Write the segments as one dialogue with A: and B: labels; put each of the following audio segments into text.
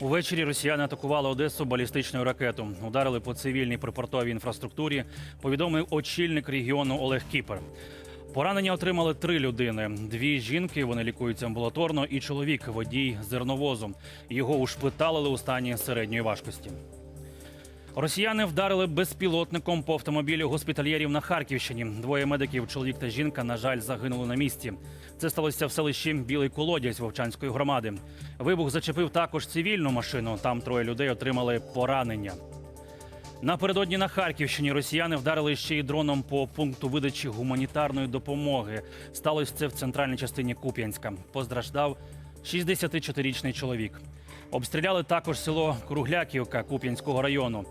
A: Увечері росіяни атакували Одесу балістичною ракетою. Ударили по цивільній припортовій інфраструктурі. Повідомив очільник регіону Олег Кіпер. Поранення отримали три людини: дві жінки. Вони лікуються амбулаторно, і чоловік, водій зерновозу. Його ушпиталили у стані середньої важкості. Росіяни вдарили безпілотником по автомобілю госпітальєрів на Харківщині. Двоє медиків, чоловік та жінка, на жаль, загинули на місці. Це сталося в селищі Білий Колодязь Вовчанської громади. Вибух зачепив також цивільну машину. Там троє людей отримали поранення. Напередодні на Харківщині росіяни вдарили ще й дроном по пункту видачі гуманітарної допомоги. Сталося це в центральній частині Куп'янська. Постраждав 64-річний чоловік. Обстріляли також село Кругляківка Куп'янського району.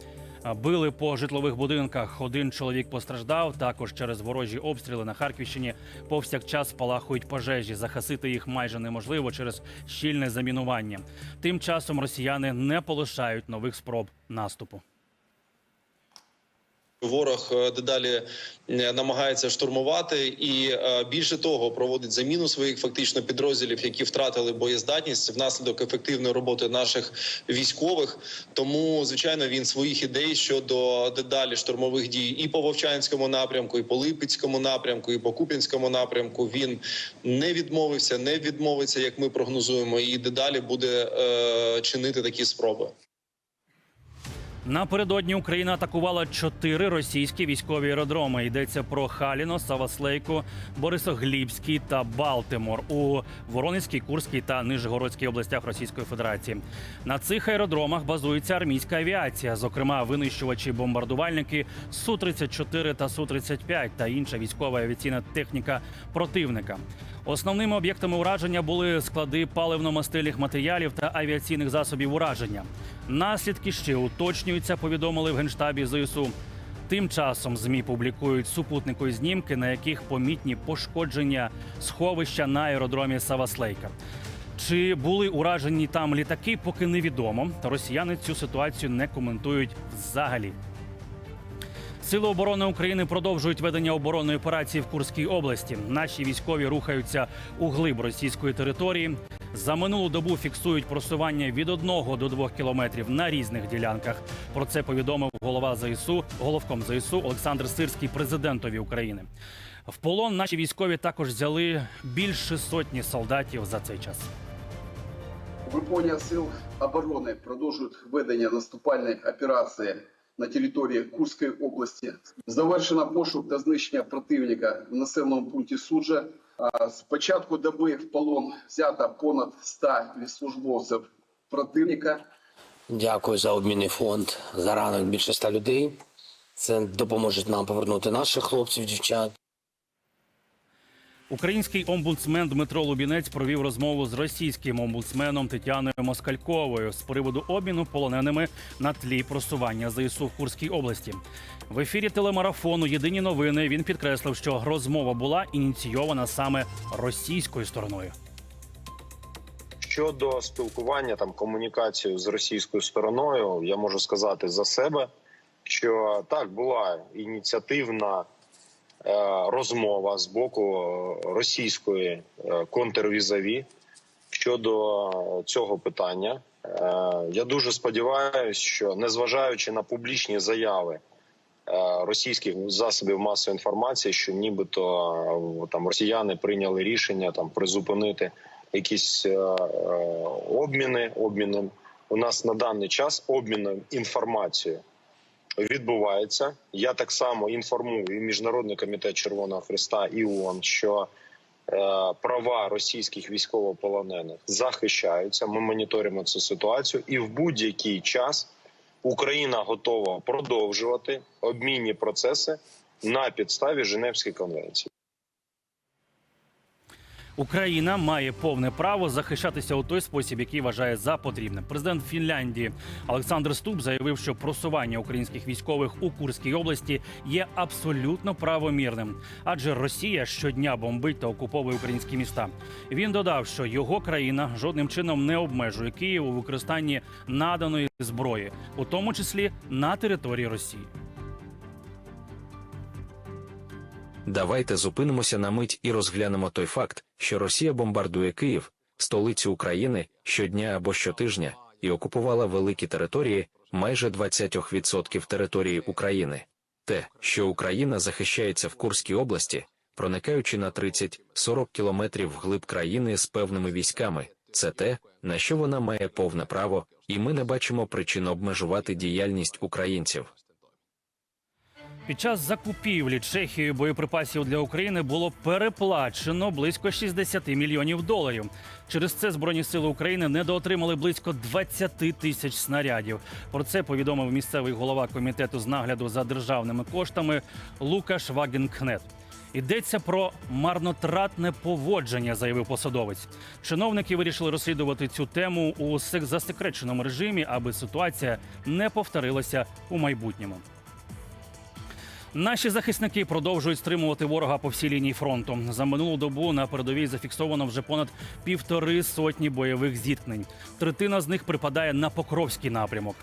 A: Били по житлових будинках. Один чоловік постраждав. Також через ворожі обстріли на Харківщині повсякчас спалахують пожежі. Захасити їх майже неможливо через щільне замінування. Тим часом росіяни не полишають нових спроб наступу.
B: Ворог е, дедалі е, намагається штурмувати і е, більше того проводить заміну своїх фактично підрозділів, які втратили боєздатність внаслідок ефективної роботи наших військових. Тому звичайно він своїх ідей щодо дедалі штурмових дій і по Вовчанському напрямку, і по Липецькому напрямку, і по Купінському напрямку. Він не відмовився, не відмовиться, як ми прогнозуємо, і дедалі буде е, чинити такі спроби.
A: Напередодні Україна атакувала чотири російські військові аеродроми. Йдеться про Халіно, Саваслейку, Борисоглібський та Балтимор у Воронезькій, Курській та Нижегородській областях Російської Федерації. На цих аеродромах базується армійська авіація, зокрема винищувачі бомбардувальники су 34 та су 35 та інша військова авіаційна техніка противника. Основними об'єктами ураження були склади паливно-мастильних матеріалів та авіаційних засобів ураження. Наслідки ще уточнюються, повідомили в генштабі ЗСУ. Тим часом змі публікують супутникові знімки, на яких помітні пошкодження сховища на аеродромі Саваслейка. Чи були уражені там літаки, поки невідомо. Росіяни цю ситуацію не коментують взагалі. Сили оборони України продовжують ведення оборонної операції в Курській області. Наші військові рухаються у глиб російської території. За минулу добу фіксують просування від 1 до 2 кілометрів на різних ділянках. Про це повідомив голова ЗСУ, головком ЗСУ Олександр Сирський, президентові України. В полон наші військові також взяли більше сотні солдатів за цей час.
C: Групування сил оборони продовжують ведення наступальної операції на території Курської області. Завершено пошук та знищення противника в населеному пункті Суджа. З початку доби в полон взято понад 100 військовослужбовців противника.
D: Дякую за обмінний фонд. За ранок більше ста людей. Це допоможе нам повернути наших хлопців, дівчат.
A: Український омбудсмен Дмитро Лубінець провів розмову з російським омбудсменом Тетяною Москальковою з приводу обміну полоненими на тлі просування ЗСУ в Курській області. В ефірі телемарафону Єдині новини він підкреслив, що розмова була ініційована саме російською стороною.
E: Щодо спілкування там комунікацію з російською стороною, я можу сказати за себе, що так була ініціативна розмова з боку е, російської е, контрвізаві щодо цього питання. Е, я дуже сподіваюся, що незважаючи на публічні заяви е, російських засобів масової інформації, що нібито е, там росіяни прийняли рішення там призупинити якісь е, е, обміни. Обміни у нас на даний час обмін інформацією відбувається. Я так само інформую і міжнародний комітет Червоного Христа і ООН, що е, права російських військовополонених захищаються. Ми моніторимо цю ситуацію, і в будь-який час Україна готова продовжувати обмінні процеси на підставі Женевської конвенції.
A: Україна має повне право захищатися у той спосіб, який вважає за потрібне. Президент Фінляндії Олександр Ступ заявив, що просування українських військових у Курській області є абсолютно правомірним, адже Росія щодня бомбить та окуповує українські міста. Він додав, що його країна жодним чином не обмежує Київ у використанні наданої зброї, у тому числі на території Росії.
F: Давайте зупинимося на мить і розглянемо той факт, що Росія бомбардує Київ, столицю України, щодня або щотижня, і окупувала великі території, майже 20% території України. Те, що Україна захищається в Курській області, проникаючи на 30-40 кілометрів вглиб країни з певними військами, це те, на що вона має повне право, і ми не бачимо причин обмежувати діяльність українців.
A: Під час закупівлі Чехією боєприпасів для України було переплачено близько 60 мільйонів доларів. Через це збройні сили України недоотримали близько 20 тисяч снарядів. Про це повідомив місцевий голова комітету з нагляду за державними коштами Лукаш Вагенкнет. Йдеться про марнотратне поводження, заявив посадовець. Чиновники вирішили розслідувати цю тему у сек- засекреченому режимі, аби ситуація не повторилася у майбутньому. Наші захисники продовжують стримувати ворога по всій лінії фронту. За минулу добу на передовій зафіксовано вже понад півтори сотні бойових зіткнень. Третина з них припадає на Покровський напрямок.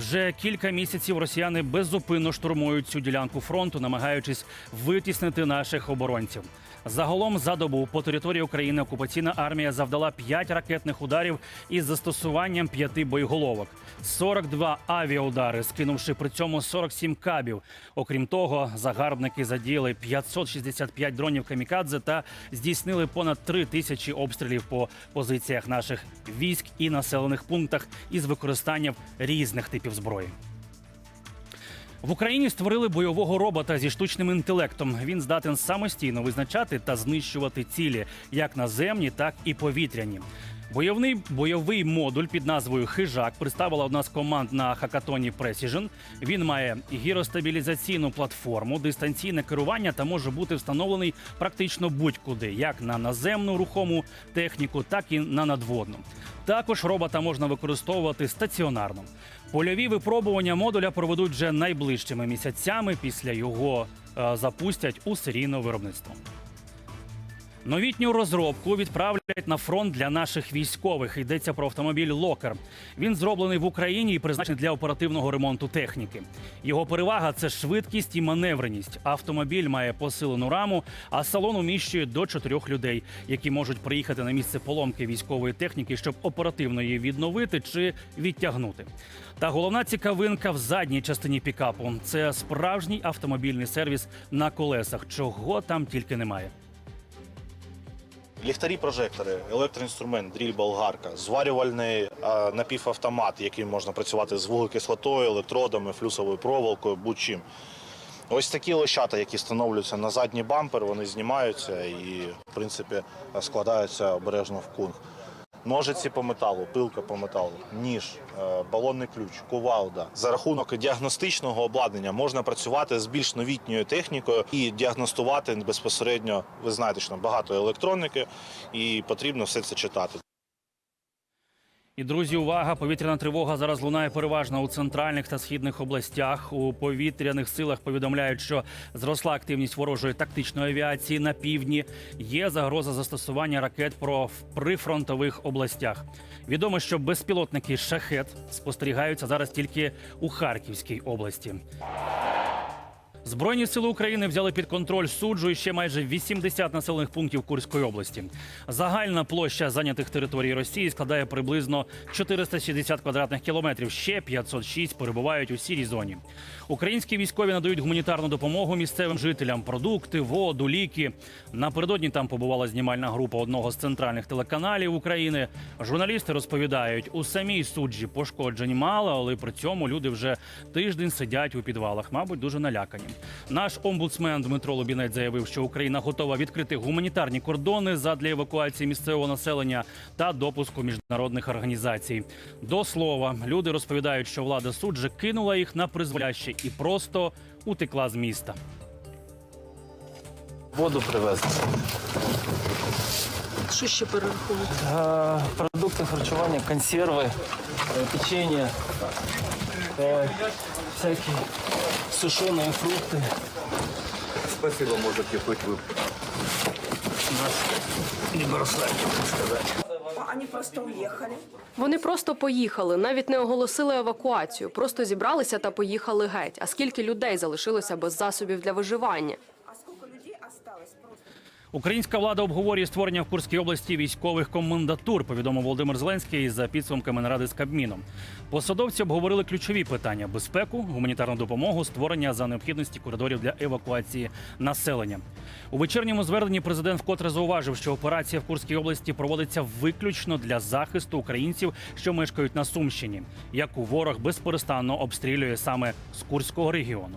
A: Вже кілька місяців росіяни беззупинно штурмують цю ділянку фронту, намагаючись витіснити наших оборонців. Загалом за добу по території України окупаційна армія завдала 5 ракетних ударів із застосуванням п'яти боєголовок, 42 авіаудари, скинувши при цьому 47 кабів. Окрім того, загарбники задіяли 565 дронів камікадзе та здійснили понад 3 тисячі обстрілів по позиціях наших військ і населених пунктах із використанням різних типів зброї. В Україні створили бойового робота зі штучним інтелектом. Він здатен самостійно визначати та знищувати цілі, як наземні, так і повітряні. Бойовний бойовий модуль під назвою Хижак представила одна з команд на хакатоні Precision. Він має гіростабілізаційну платформу, дистанційне керування та може бути встановлений практично будь-куди, як на наземну рухому техніку, так і на надводну. Також робота можна використовувати стаціонарно. Польові випробування модуля проведуть вже найближчими місяцями. Після його е, запустять у серійне виробництво. Новітню розробку відправлять на фронт для наших військових. Йдеться про автомобіль Локер. Він зроблений в Україні і призначений для оперативного ремонту техніки. Його перевага це швидкість і маневреність. Автомобіль має посилену раму, а салон уміщує до чотирьох людей, які можуть приїхати на місце поломки військової техніки, щоб оперативно її відновити чи відтягнути. Та головна цікавинка в задній частині пікапу це справжній автомобільний сервіс на колесах, чого там тільки немає.
G: Ліхтарі, прожектори, електроінструмент, дріль, болгарка, зварювальний а, напівавтомат, яким можна працювати з вуглекислотою, електродами, флюсовою проволокою, будь-чим. Ось такі лощата, які встановлюються на задній бампер, вони знімаються і, в принципі, складаються обережно в кунг. Ножиці по металу, пилка по металу, ніж, е, балонний ключ, кувалда. За рахунок діагностичного обладнання можна працювати з більш новітньою технікою і діагностувати безпосередньо. Ви знаєте, що багато електроніки, і потрібно все це читати.
A: І друзі, увага! Повітряна тривога зараз лунає переважно у центральних та східних областях. У повітряних силах повідомляють, що зросла активність ворожої тактичної авіації на півдні. Є загроза застосування ракет про в прифронтових областях. Відомо, що безпілотники шахет спостерігаються зараз тільки у Харківській області. Збройні сили України взяли під контроль суджу і ще майже 80 населених пунктів Курської області. Загальна площа зайнятих територій Росії складає приблизно 460 квадратних кілометрів. Ще 506 перебувають у сірій зоні. Українські військові надають гуманітарну допомогу місцевим жителям: продукти, воду, ліки. Напередодні там побувала знімальна група одного з центральних телеканалів України. Журналісти розповідають, у самій суджі пошкоджень мало, але при цьому люди вже тиждень сидять у підвалах, мабуть, дуже налякані. Наш омбудсмен Дмитро Лобінець заявив, що Україна готова відкрити гуманітарні кордони задля евакуації місцевого населення та допуску міжнародних організацій. До слова, люди розповідають, що влада суджі кинула їх на призволяще і просто утекла з міста.
H: Воду привезли.
I: Що ще перераховувати?
H: Е, Продукти харчування, консерви, е, печення, е, всякі сушені фрукти.
J: Спасибо, можете хоть нас
H: Не бросайте, так сказати.
I: Вони просто уїхали.
K: Вони просто поїхали, навіть не оголосили евакуацію, просто зібралися та поїхали геть. А скільки людей залишилося без засобів для виживання?
A: Українська влада обговорює створення в Курській області військових комендатур. Повідомив Володимир Зеленський за підсумками наради з Кабміном. Посадовці обговорили ключові питання: безпеку, гуманітарну допомогу, створення за необхідності коридорів для евакуації населення. У вечірньому зверненні президент вкотре зауважив, що операція в Курській області проводиться виключно для захисту українців, що мешкають на Сумщині, яку ворог безперестанно обстрілює саме з Курського регіону.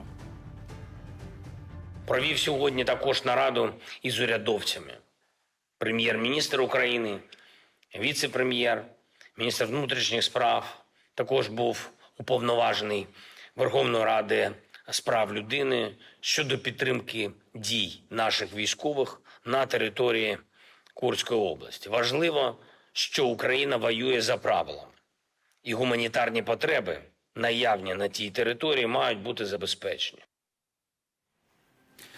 D: Провів сьогодні також нараду із урядовцями. Прем'єр-міністр України, віце-прем'єр, міністр внутрішніх справ, також був уповноважений Верховної Ради з прав людини щодо підтримки дій наших військових на території Курської області. Важливо, що Україна воює за правилами, і гуманітарні потреби, наявні на тій території, мають бути забезпечені.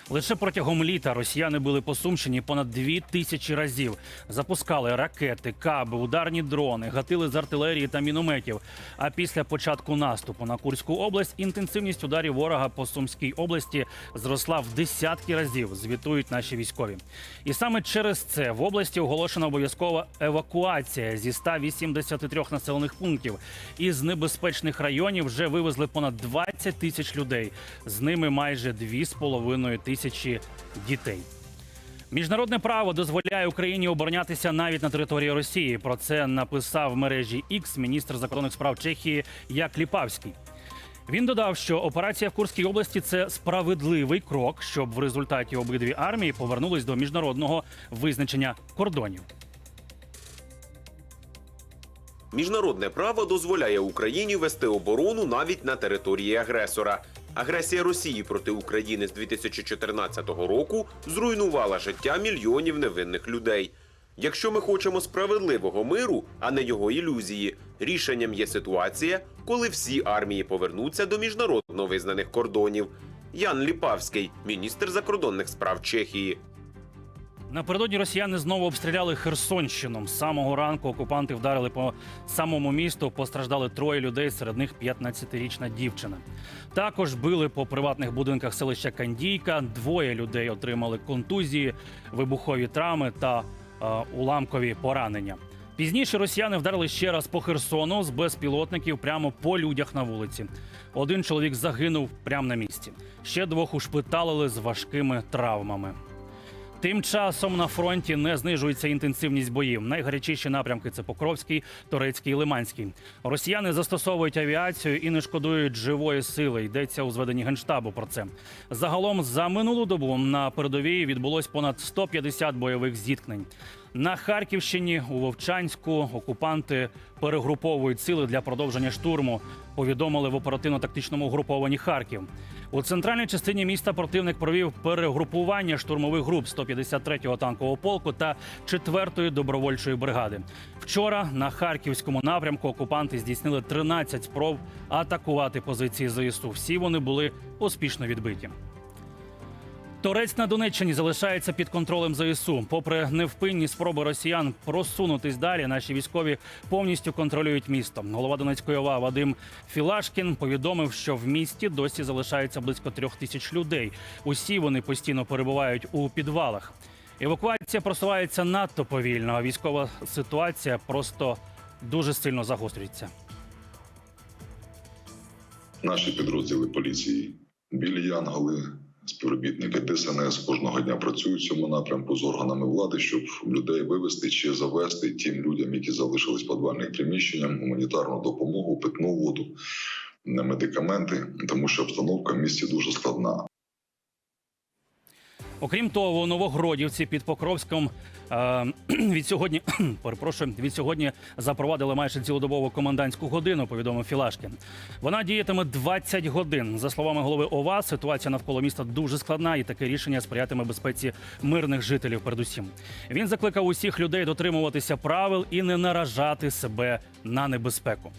A: Лише протягом літа росіяни били по Сумщині понад дві тисячі разів. Запускали ракети, каби, ударні дрони, гатили з артилерії та мінометів. А після початку наступу на Курську область інтенсивність ударів ворога по Сумській області зросла в десятки разів. Звітують наші військові. І саме через це в області оголошена обов'язкова евакуація зі 183 населених пунктів. Із небезпечних районів вже вивезли понад 20 тисяч людей. З ними майже 2,5 тисячі дітей. Міжнародне право дозволяє Україні оборонятися навіть на території Росії. Про це написав в мережі X міністр закордонних справ Чехії Як Ліпавський. Він додав, що операція в Курській області це справедливий крок, щоб в результаті обидві армії повернулись до міжнародного визначення кордонів.
L: Міжнародне право дозволяє Україні вести оборону навіть на території агресора. Агресія Росії проти України з 2014 року зруйнувала життя мільйонів невинних людей. Якщо ми хочемо справедливого миру, а не його ілюзії, рішенням є ситуація, коли всі армії повернуться до міжнародно визнаних кордонів. Ян Ліпавський, міністр закордонних справ Чехії.
A: Напередодні росіяни знову обстріляли Херсонщину. З самого ранку окупанти вдарили по самому місту. Постраждали троє людей, серед них 15-річна дівчина. Також били по приватних будинках селища Кандійка. Двоє людей отримали контузії, вибухові травми та е, уламкові поранення. Пізніше росіяни вдарили ще раз по Херсону з безпілотників прямо по людях на вулиці. Один чоловік загинув прямо на місці. Ще двох ушпиталили з важкими травмами. Тим часом на фронті не знижується інтенсивність боїв. Найгарячіші напрямки це Покровський, Торецький і Лиманський. Росіяни застосовують авіацію і не шкодують живої сили. Йдеться у зведенні генштабу про це. Загалом за минулу добу на передовій відбулось понад 150 бойових зіткнень. На Харківщині у Вовчанську окупанти перегруповують сили для продовження штурму. Повідомили в оперативно-тактичному групованні Харків. У центральній частині міста противник провів перегрупування штурмових груп 153-го танкового полку та 4-ї добровольчої бригади. Вчора на харківському напрямку окупанти здійснили 13 спроб атакувати позиції ЗСУ. Всі вони були успішно відбиті. Торець на Донеччині залишається під контролем ЗСУ. Попри невпинні спроби росіян просунутись далі, наші військові повністю контролюють місто. Голова Донецької ОВА Вадим Філашкін повідомив, що в місті досі залишається близько трьох тисяч людей. Усі вони постійно перебувають у підвалах. Евакуація просувається надто повільно, а військова ситуація просто дуже сильно загострюється.
M: Наші підрозділи поліції, білі янголи, співробітники ДСНС кожного дня працюють в цьому напрямку з органами влади, щоб людей вивести чи завести тим людям, які залишились подвальним приміщенням, гуманітарну допомогу, питну воду, медикаменти, тому що обстановка в місті дуже складна.
A: Окрім того, у Новогродівці під Покровськом е, від сьогодні перепрошую, від сьогодні запровадили майже цілодобову комендантську годину. Повідомив Філашкін. Вона діятиме 20 годин. За словами голови ОВА, ситуація навколо міста дуже складна, і таке рішення сприятиме безпеці мирних жителів. Передусім, він закликав усіх людей дотримуватися правил і не наражати себе на небезпеку.